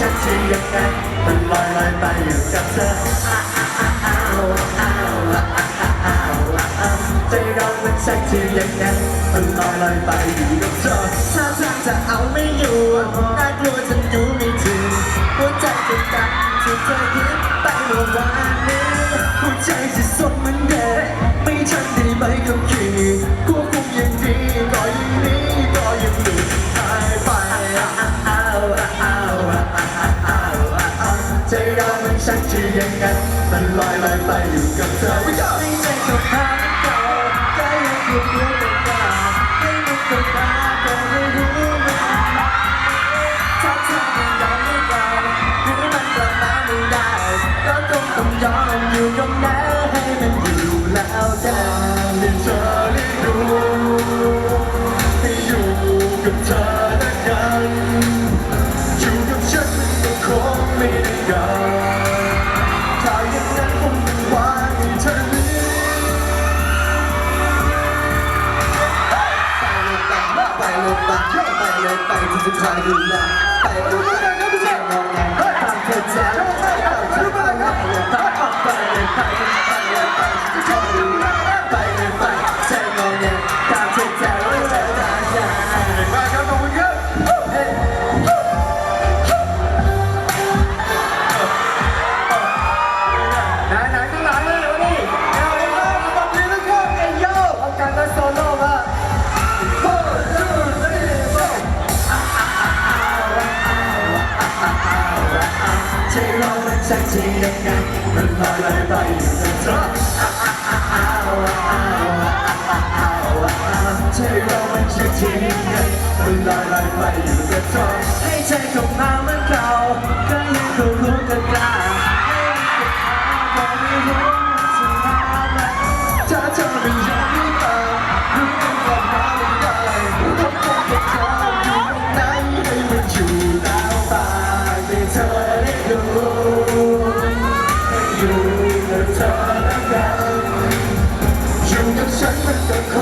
ยังไงมันลอยลอยไปอยู่กับเธออ้าวอ้าวอ้าวอ้าวอ้าวใจเรามันใช่ที่ยังไงมันลอยลอยไปอยู่กับเธอถ้าทานจะเอาไม่อยู่น่ากลัวจนอยู่ไม่ถึง ยังไงมันลอยลอยไปอยู่กับเธอไม่ใช่กับทางเก่าก็ยังอยู่เดียวกันว่าให้มันเป็นมาก็ไม่รู้มันถ้าเธอไม่ยอมให้เราหรือมันกลับมาไม่ได้ ก็ต้องต้องยอมอยู่ตรงนั้นให้มันอยู่แล้วกันให้เธอได้รู้ให้อยู่กับเธอ จะคอยดูแลไปเลยไปที่จะมองแงตามเธอจะไปเลยไปเลยไปไปเลยไปไปเลยไปที่จะคอยดูแล เรามันชักจียัง อยู่กับ